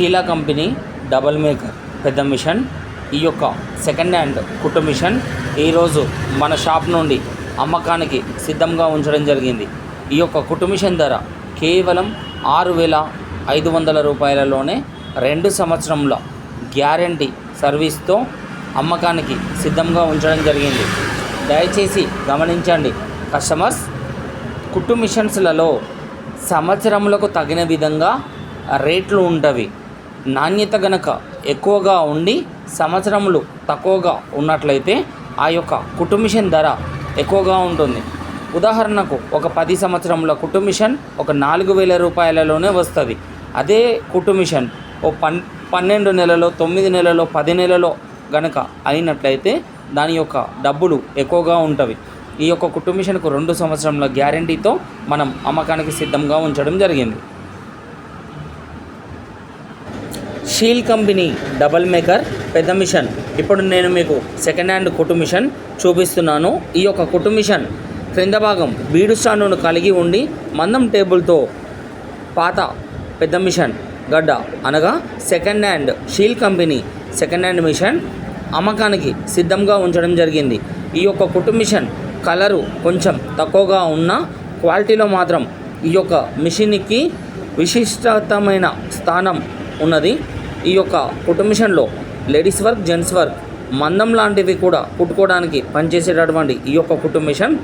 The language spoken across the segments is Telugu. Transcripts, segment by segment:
షీలా కంపెనీ డబల్ మేకర్ పెద్ద మిషన్ ఈ యొక్క సెకండ్ హ్యాండ్ కుట్టు మిషన్ ఈరోజు మన షాప్ నుండి అమ్మకానికి సిద్ధంగా ఉంచడం జరిగింది. ఈ యొక్క కుట్టు మిషన్ ధర కేవలం ఆరు వేల ఐదు వందల రూపాయలలోనే రెండు సంవత్సరంలో గ్యారంటీ సర్వీస్తో అమ్మకానికి సిద్ధంగా ఉంచడం జరిగింది. దయచేసి గమనించండి కస్టమర్స్ కుట్టు మిషన్స్లలో సంవత్సరములకు తగిన విధంగా రేట్లు ఉంటవి. నాణ్యత గనక ఎక్కువగా ఉండి సంవత్సరములు తక్కువగా ఉన్నట్లయితే ఆ యొక్క కుటుంబిషన్ ధర ఎక్కువగా ఉంటుంది. ఉదాహరణకు ఒక పది సంవత్సరముల కుటుంబిషన్ ఒక నాలుగు వేల రూపాయలలోనే వస్తుంది. అదే కుటుంబిషన్ ఓ పన్ పన్నెండు నెలలో తొమ్మిది నెలలో పది నెలలో గనక అయినట్లయితే దాని యొక్క డబ్బులు ఎక్కువగా ఉంటవి. ఈ యొక్క కుటుంబిషన్కు రెండు సంవత్సరంలో గ్యారంటీతో మనం అమ్మకానికి సిద్ధంగా ఉంచడం జరిగింది. షీల్ కంపెనీ డబల్ మేకర్ పెద్ద మిషన్. ఇప్పుడు నేను మీకు సెకండ్ హ్యాండ్ కుట్టు మిషన్ చూపిస్తున్నాను. ఈ యొక్క కుట్టు మిషన్ క్రింద భాగం బీడు స్టాండును కలిగి ఉండి మందం టేబుల్తో పాత పెద్ద మిషన్ గడ్డ అనగా second hand Sheel company second hand machine అమ్మకానికి సిద్ధంగా ఉంచడం జరిగింది. ఈ యొక్క కుట్టు మిషన్ కలరు కొంచెం తక్కువగా ఉన్న క్వాలిటీలో మాత్రం ఈ యొక్క మిషన్కి విశిష్టతమైన స్థానం ఉన్నది. ఈ యొక్క కుటుంబిషన్లో లేడీస్ వర్క్ జెంట్స్ వర్క్ మందం లాంటివి కూడా కుట్టుకోవడానికి పనిచేసేటటువంటి ఈ యొక్క కుటుంబిషన్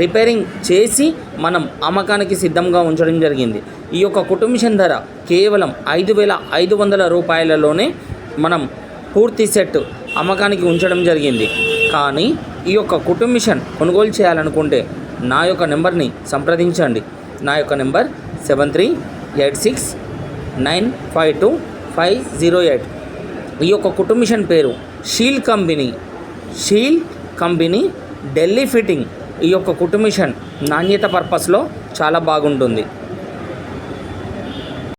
రిపేరింగ్ చేసి మనం అమ్మకానికి సిద్ధంగా ఉంచడం జరిగింది. ఈ యొక్క కుటుంబిషన్ ధర కేవలం ఐదు వేల ఐదు వందల రూపాయలలోనే మనం పూర్తి సెట్ అమ్మకానికి ఉంచడం జరిగింది. కానీ ఈ యొక్క కుటుంబిషన్ మిషన్ కొనుగోలు చేయాలనుకుంటే నా యొక్క నెంబర్ని సంప్రదించండి. నా యొక్క number seven three eight six nine five two five zero eight. ఈ యొక్క కుటుంబిషన్ పేరు Sheel company. Sheel company Delhi fitting. ఈ యొక్క కుటుంబిషన్ నాణ్యత పర్పస్లో చాలా బాగుంటుంది.